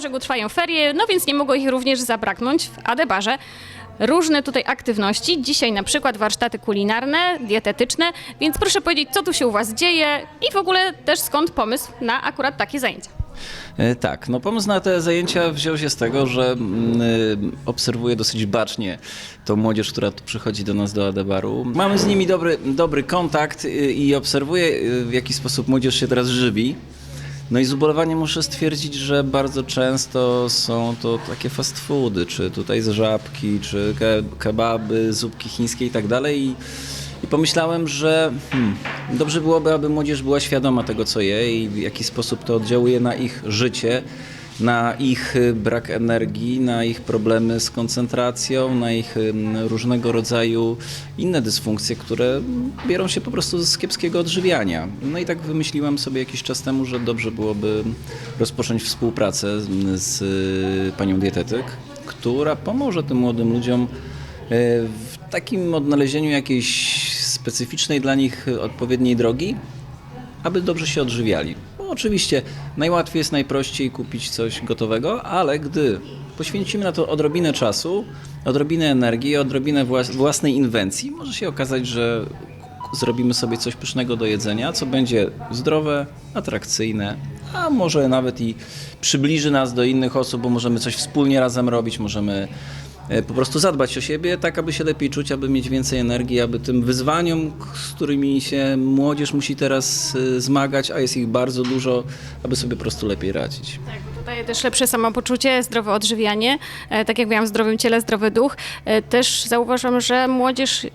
brzegu trwają ferie, no więc nie mogło ich również zabraknąć w Adebarze. Różne tutaj aktywności, dzisiaj na przykład warsztaty kulinarne, dietetyczne, więc proszę powiedzieć, co tu się u Was dzieje i w ogóle też skąd pomysł na akurat takie zajęcia. E, Tak, no pomysł na te zajęcia wziął się z tego, że mm, y, obserwuję dosyć bacznie tą młodzież, która tu przychodzi do nas do Adebaru. Mamy z nimi dobry, dobry kontakt y, i obserwuję w jaki sposób młodzież się teraz żywi. No i z ubolewaniem muszę stwierdzić, że bardzo często są to takie fast foody, czy tutaj z żabki, czy ke kebaby, zupki chińskie i tak dalej. I pomyślałem, że hmm, dobrze byłoby, aby młodzież była świadoma tego, co je i w jaki sposób to oddziałuje na ich życie, na ich y, brak energii, na ich problemy z koncentracją, na ich różnego rodzaju inne dysfunkcje, które biorą się po prostu z kiepskiego odżywiania. No i tak wymyśliłem sobie jakiś czas temu, że dobrze byłoby rozpocząć współpracę z, y, panią dietetyk, która pomoże tym młodym ludziom w takim odnalezieniu jakiejś specyficznej dla nich odpowiedniej drogi, aby dobrze się odżywiali. Oczywiście najłatwiej jest najprościej kupić coś gotowego, ale gdy poświęcimy na to odrobinę czasu, odrobinę energii, odrobinę włas- własnej inwencji, może się okazać, że zrobimy sobie coś pysznego do jedzenia, co będzie zdrowe, atrakcyjne, a może nawet i przybliży nas do innych osób, bo możemy coś wspólnie razem robić, możemy po prostu zadbać o siebie, tak aby się lepiej czuć, aby mieć więcej energii, aby tym wyzwaniom, z którymi się młodzież musi teraz e, zmagać, a jest ich bardzo dużo, aby sobie po prostu lepiej radzić. Tak, daje też lepsze samopoczucie, zdrowe odżywianie. E, tak jak mówiłam, w zdrowym ciele, zdrowy duch. E, też zauważam, że młodzież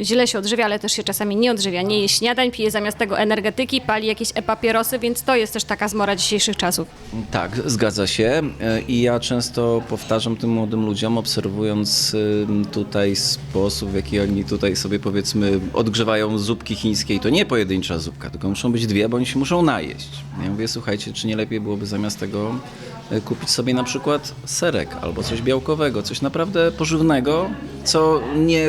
źle się odżywia, ale też się czasami nie odżywia. Nie je śniadań, pije zamiast tego energetyki, pali jakieś e-papierosy, więc to jest też taka zmora dzisiejszych czasów. Tak, zgadza się. E, I ja często powtarzam tym młodym ludziom, obserwując tutaj sposób, w jaki oni tutaj sobie powiedzmy odgrzewają zupki chińskie. I to nie pojedyncza zupka, tylko muszą być dwie, bo oni się muszą najeść. Ja mówię, słuchajcie, czy nie lepiej byłoby zamiast tego e, kupić sobie na przykład serek albo coś białkowego, coś naprawdę pożywnego, co nie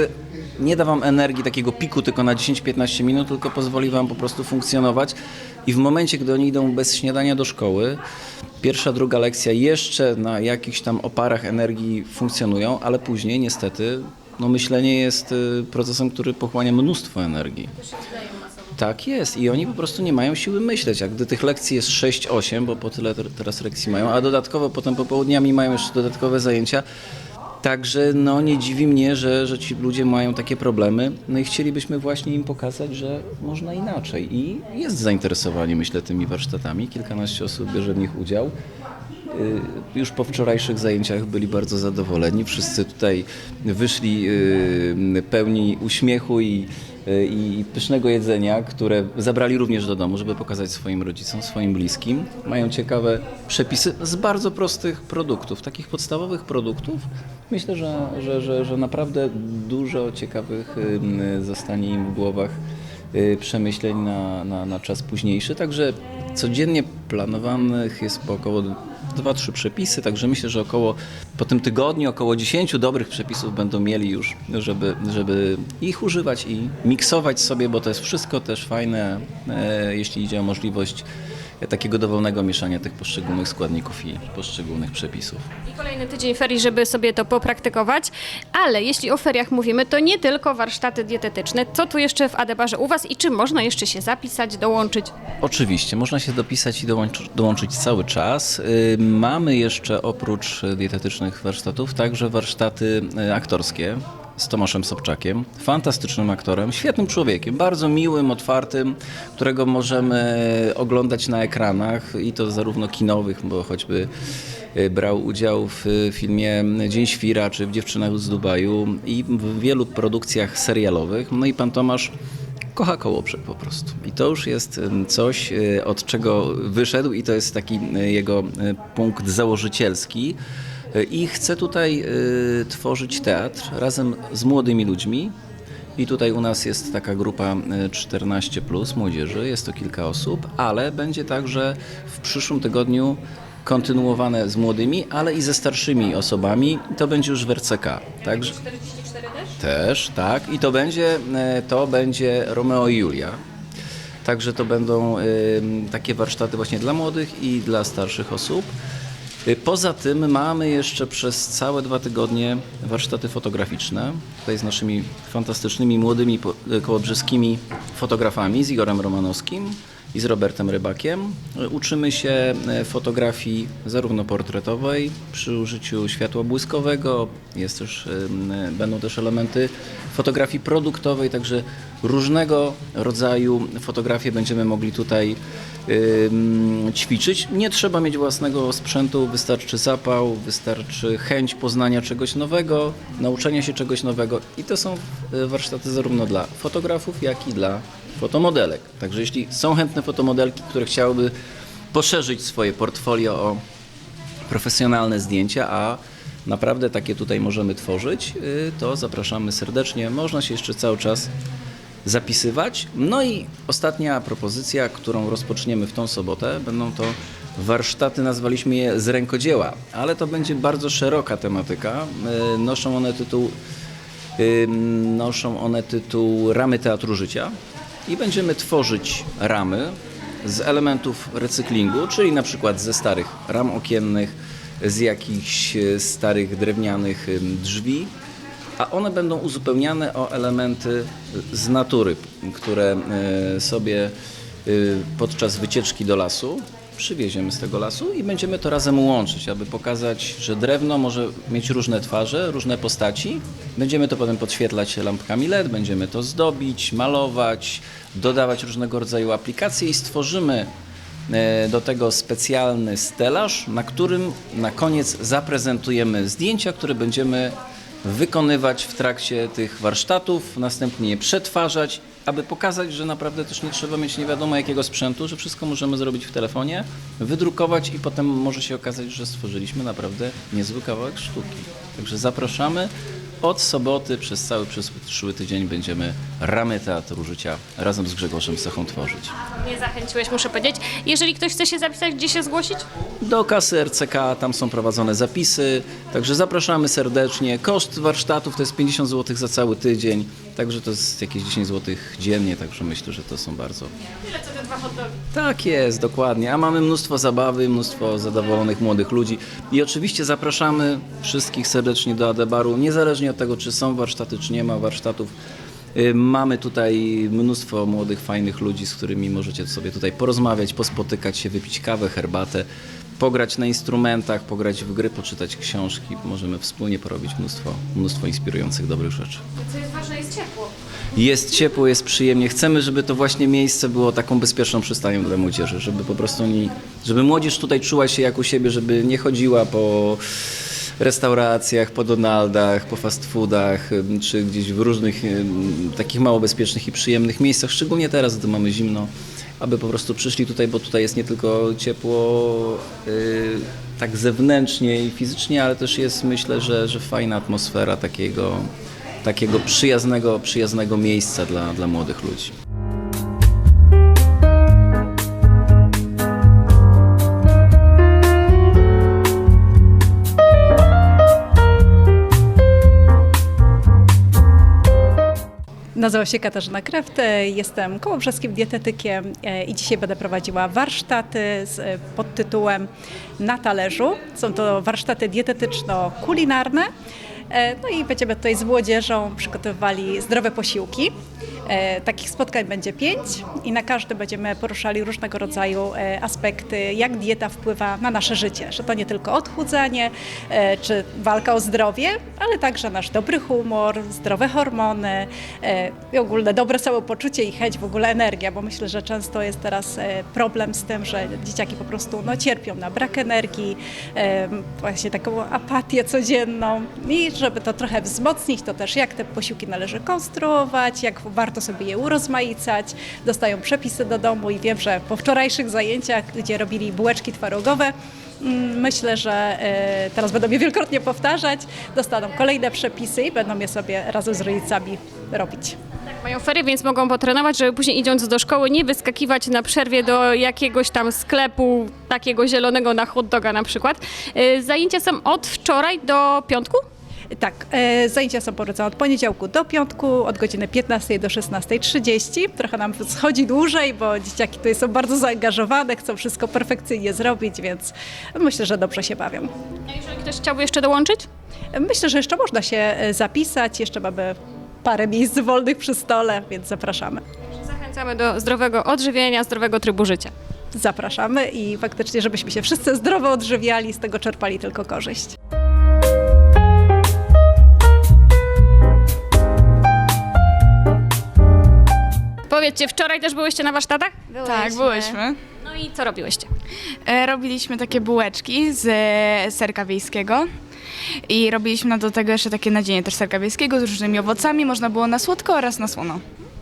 nie da wam energii takiego piku tylko na 10-15 minut, tylko pozwoli wam po prostu funkcjonować. I w momencie, gdy oni idą bez śniadania do szkoły, pierwsza, druga lekcja jeszcze na jakichś tam oparach energii funkcjonują, ale później niestety no myślenie jest y, procesem, który pochłania mnóstwo energii. Tak jest i oni po prostu nie mają siły myśleć, a gdy tych lekcji jest 6-8, bo po tyle ter- teraz lekcji mają, a dodatkowo potem popołudniami mają jeszcze dodatkowe zajęcia, Także no, nie dziwi mnie, że, że ci ludzie mają takie problemy. No i chcielibyśmy właśnie im pokazać, że można inaczej. I jest zainteresowanie, myślę, tymi warsztatami. Kilkanaście osób bierze w nich udział. Y, Już po wczorajszych zajęciach byli bardzo zadowoleni. Wszyscy tutaj wyszli y, pełni uśmiechu i, y, i pysznego jedzenia, które zabrali również do domu, żeby pokazać swoim rodzicom, swoim bliskim. Mają ciekawe przepisy z bardzo prostych produktów, takich podstawowych produktów. Myślę, że, że, że, że naprawdę dużo ciekawych zostanie im w głowach y, przemyśleń na, na, na czas późniejszy. Także codziennie planowanych jest po około 2-3 przepisy, także myślę, że około po tym tygodniu około 10 dobrych przepisów będą mieli już, żeby, żeby ich używać i miksować sobie, bo to jest wszystko też fajne, e, jeśli idzie o możliwość takiego dowolnego mieszania tych poszczególnych składników i poszczególnych przepisów. I kolejny tydzień ferii, żeby sobie to popraktykować. Ale jeśli o feriach mówimy, to nie tylko warsztaty dietetyczne. Co tu jeszcze w Adebarze u Was i czy można jeszcze się zapisać, dołączyć? Oczywiście, można się dopisać i dołączyć, dołączyć cały czas. Y, Mamy jeszcze oprócz dietetycznych warsztatów także warsztaty y, aktorskie z Tomaszem Sobczakiem, fantastycznym aktorem, świetnym człowiekiem, bardzo miłym, otwartym, którego możemy oglądać na ekranach i to zarówno kinowych, bo choćby y, brał udział w y, filmie Dzień Świra czy w Dziewczynach z Dubaju i w wielu produkcjach serialowych. No i pan Tomasz kocha Kołobrzeg po prostu. I to już jest ym, coś, y, od czego wyszedł i to jest taki y, jego y, punkt założycielski. Y, I chce tutaj y, tworzyć teatr razem z młodymi ludźmi. I tutaj u nas jest taka grupa y, 14 plus młodzieży, jest to kilka osób, ale będzie także w przyszłym tygodniu kontynuowane z młodymi, ale i ze starszymi osobami. To będzie już w RCK. Także 44 też? też, tak. I to będzie, e, to będzie Romeo i Julia. Także to będą e, takie warsztaty właśnie dla młodych i dla starszych osób. Y, Poza tym mamy jeszcze przez całe dwa tygodnie warsztaty fotograficzne. Tutaj z naszymi fantastycznymi, młodymi y, kołobrzeskimi fotografami, z Igorem Romanowskim i z Robertem Rybakiem. Y, Uczymy się fotografii zarówno portretowej przy użyciu światła błyskowego, jest też, będą też elementy fotografii produktowej, także różnego rodzaju fotografie będziemy mogli tutaj ćwiczyć. Nie trzeba mieć własnego sprzętu, wystarczy zapał, wystarczy chęć poznania czegoś nowego, nauczenia się czegoś nowego i to są y, warsztaty zarówno dla fotografów, jak i dla fotomodelek. Także jeśli są chętne fotomodelki, które chciałyby poszerzyć swoje portfolio o profesjonalne zdjęcia, a naprawdę takie tutaj możemy tworzyć, y, to zapraszamy serdecznie. Można się jeszcze cały czas zapisywać. No i ostatnia propozycja, którą rozpoczniemy w tą sobotę, będą to warsztaty, nazwaliśmy je z rękodzieła, ale to będzie bardzo szeroka tematyka. Y, Noszą one tytuł Ym, Noszą one tytuł Ramy Teatru Życia i będziemy tworzyć ramy z elementów recyklingu, czyli na przykład ze starych ram okiennych, z jakichś e, starych drewnianych drzwi, a one będą uzupełniane o elementy z natury, które e, sobie e, podczas wycieczki do lasu przywieziemy z tego lasu i będziemy to razem łączyć, aby pokazać, że drewno może mieć różne twarze, różne postaci. Będziemy to potem podświetlać lampkami LED, będziemy to zdobić, malować, dodawać różnego rodzaju aplikacje i stworzymy do tego specjalny stelaż, na którym na koniec zaprezentujemy zdjęcia, które będziemy wykonywać w trakcie tych warsztatów, następnie je przetwarzać, aby pokazać, że naprawdę też nie trzeba mieć nie wiadomo jakiego sprzętu, że wszystko możemy zrobić w telefonie, wydrukować i potem może się okazać, że stworzyliśmy naprawdę niezły kawałek sztuki. Także zapraszamy. Od soboty przez cały przyszły tydzień będziemy ramy Teatru Życia razem z Grzegorzem Sechą tworzyć. Mnie zachęciłeś, muszę powiedzieć. Jeżeli ktoś chce się zapisać, gdzie się zgłosić? Do kasy RCK, tam są prowadzone zapisy, także zapraszamy serdecznie. Koszt warsztatów to jest 50 zł za cały tydzień, także to jest jakieś 10 zł dziennie, także myślę, że to są bardzo... Tyle co te dwa. Tak jest, dokładnie, a mamy mnóstwo zabawy, mnóstwo zadowolonych młodych ludzi i oczywiście zapraszamy wszystkich serdecznie do Adebaru, niezależnie od tego, czy są warsztaty, czy nie ma warsztatów. Y, Mamy tutaj mnóstwo młodych, fajnych ludzi, z którymi możecie sobie tutaj porozmawiać, pospotykać się, wypić kawę, herbatę, pograć na instrumentach, pograć w gry, poczytać książki. Możemy wspólnie porobić mnóstwo, mnóstwo inspirujących, dobrych rzeczy. Co jest ważne, jest ciepło. Jest ciepło, jest przyjemnie. Chcemy, żeby to właśnie miejsce było taką bezpieczną przystanią dla młodzieży, żeby po prostu nie, żeby młodzież tutaj czuła się jak u siebie, żeby nie chodziła po restauracjach, po Donaldach, po fast foodach, czy gdzieś w różnych takich mało bezpiecznych i przyjemnych miejscach, szczególnie teraz, gdy mamy zimno, aby po prostu przyszli tutaj, bo tutaj jest nie tylko ciepło y, tak zewnętrznie i fizycznie, ale też jest myślę, że, że fajna atmosfera takiego takiego przyjaznego, przyjaznego miejsca dla, dla młodych ludzi. Nazywam się Katarzyna Kreft, jestem kołobrzeskim dietetykiem e, i dzisiaj będę prowadziła warsztaty e, pod tytułem Na talerzu. Są to warsztaty dietetyczno-kulinarne. E, No i będziemy tutaj z młodzieżą przygotowywali zdrowe posiłki. E, Takich spotkań będzie pięć i na każdym będziemy poruszali różnego rodzaju e, aspekty, jak dieta wpływa na nasze życie. Że to nie tylko odchudzanie czy walka o zdrowie, ale także nasz dobry humor, zdrowe hormony i ogólne dobre samopoczucie i chęć, w ogóle energia, bo myślę, że często jest teraz problem z tym, że dzieciaki po prostu no, cierpią na brak energii, właśnie taką apatię codzienną i żeby to trochę wzmocnić, to też jak te posiłki należy konstruować, jak warto sobie je urozmaicać. Dostają przepisy do domu i wiem, że po wczorajszych zajęciach, gdzie robili bułeczki twarogowe, mm, myślę, że e, teraz będą je wielokrotnie powtarzać, dostaną kolejne przepisy i będą je sobie razem z rodzicami robić. Mają ferie, więc mogą potrenować, żeby później idąc do szkoły nie wyskakiwać na przerwie do jakiegoś tam sklepu takiego zielonego na hot doga na przykład. Y, Zajęcia są od wczoraj do piątku? Tak, e, zajęcia są polecane od poniedziałku do piątku, od godziny 15 do 16.30. Trochę nam schodzi dłużej, bo dzieciaki tutaj są bardzo zaangażowane, chcą wszystko perfekcyjnie zrobić, więc myślę, że dobrze się bawią. A jeżeli ktoś chciałby jeszcze dołączyć? Myślę, że jeszcze można się e, zapisać, jeszcze mamy parę miejsc wolnych przy stole, więc zapraszamy. Zachęcamy do zdrowego odżywienia, zdrowego trybu życia. Zapraszamy i faktycznie, żebyśmy się wszyscy zdrowo odżywiali, z tego czerpali tylko korzyść. Powiedzcie, wczoraj też byłyście na warsztatach? Tak, byłyśmy. No i co robiłyście? E, Robiliśmy takie bułeczki z e, serka wiejskiego. I robiliśmy do tego jeszcze takie nadzienie też serka wiejskiego z różnymi owocami. Można było na słodko oraz na słono.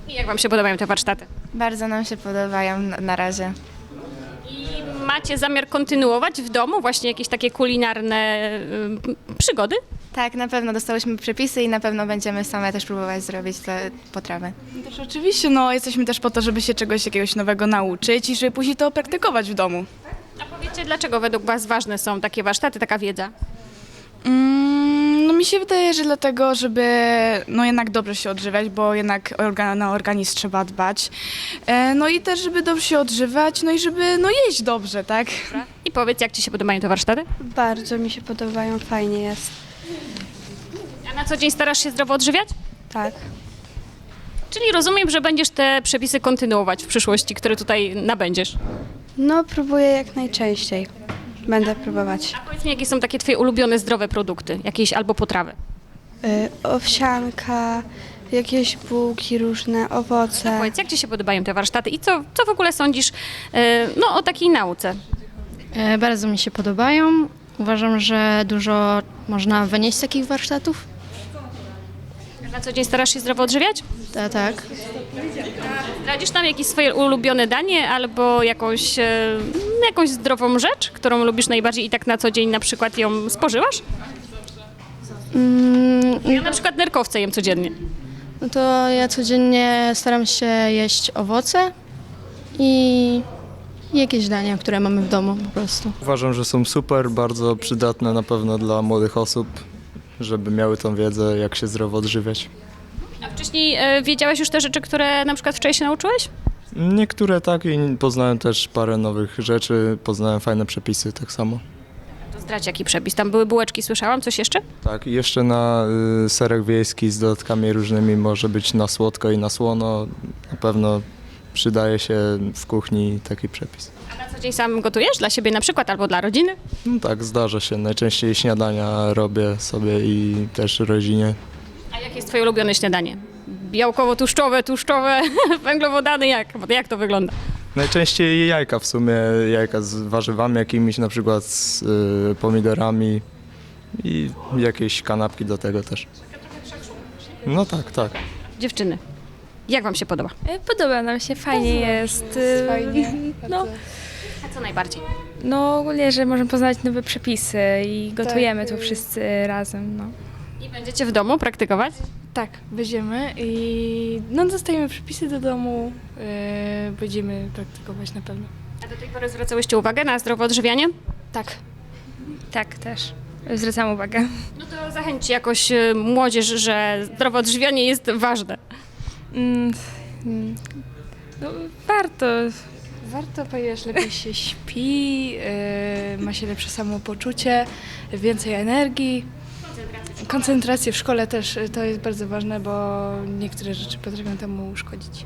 I jak wam się podobają te warsztaty? Bardzo nam się podobają na, na razie. I macie zamiar kontynuować w domu właśnie jakieś takie kulinarne y, przygody? Tak, na pewno dostałyśmy przepisy i na pewno będziemy same też próbować zrobić te potrawy. Też oczywiście, no jesteśmy też po to, żeby się czegoś jakiegoś nowego nauczyć i żeby później to praktykować w domu. A powiedzcie, dlaczego według was ważne są takie warsztaty, taka wiedza? Mm, no mi się wydaje, że dlatego, żeby no jednak dobrze się odżywiać, bo jednak organ, na organizm trzeba dbać. E, no i też, żeby dobrze się odżywać, no i żeby no jeść dobrze, tak? I powiedz, jak ci się podobają te warsztaty? Bardzo mi się podobają, fajnie jest. A na co dzień starasz się zdrowo odżywiać? Tak. Czyli rozumiem, że będziesz te przepisy kontynuować w przyszłości, które tutaj nabędziesz. No, próbuję jak najczęściej. Będę próbować. A powiedz mi, jakie są takie twoje ulubione zdrowe produkty, jakieś albo potrawy? Y, owsianka, jakieś bułki różne, owoce. Powiedz, jak ci się podobają te warsztaty i co, co w ogóle sądzisz e, no, o takiej nauce? E, Bardzo mi się podobają. Uważam, że dużo można wynieść z takich warsztatów. Na co dzień starasz się zdrowo odżywiać? Ta, tak. Zdradzisz nam jakieś swoje ulubione danie albo jakąś, e, jakąś zdrową rzecz, którą lubisz najbardziej i tak na co dzień na przykład ją spożywasz? Mm, Ja na przykład nerkowce jem codziennie. no to ja codziennie staram się jeść owoce i jakieś dania, które mamy w domu po prostu. Uważam, że są super, bardzo przydatne na pewno dla młodych osób, żeby miały tą wiedzę, jak się zdrowo odżywiać. A wcześniej e, wiedziałeś już te rzeczy, które na przykład wczoraj się nauczyłeś? Niektóre tak i poznałem też parę nowych rzeczy, poznałem fajne przepisy tak samo. To zdradź jaki przepis. Tam były bułeczki, słyszałam. Coś jeszcze? Tak, i jeszcze na y, serek wiejski z dodatkami różnymi może być na słodko i na słono. Na pewno przydaje się w kuchni taki przepis. Dzień sam gotujesz? Dla siebie na przykład albo dla rodziny? No tak, zdarza się. Najczęściej śniadania robię sobie i też rodzinie. A jakie jest twoje ulubione śniadanie? Białkowo-tłuszczowe, tłuszczowe, węglowodany, jak? Jak to wygląda? Najczęściej jajka w sumie, jajka z warzywami jakimiś, na przykład z y, pomidorami i jakieś kanapki do tego też. No tak, tak. Dziewczyny, jak wam się podoba? E, Podoba nam się, fajnie jest. y, Fajnie. No, A co najbardziej? no ogólnie, że możemy poznać nowe przepisy i gotujemy tu wszyscy razem. No. I będziecie w domu praktykować? Tak, będziemy i no, dostajemy przepisy do domu, yy, będziemy praktykować na pewno. A do tej pory zwracałyście uwagę na zdrowe odżywianie? Tak. Tak, też. Zwracam uwagę. No to zachęćcie jakoś y, młodzież, że zdrowe odżywianie jest ważne. Mm, mm, no, warto. Warto, ponieważ lepiej się śpi, yy, ma się lepsze samopoczucie, więcej energii. Koncentrację w szkole też y, to jest bardzo ważne, bo niektóre rzeczy potrafią temu uszkodzić.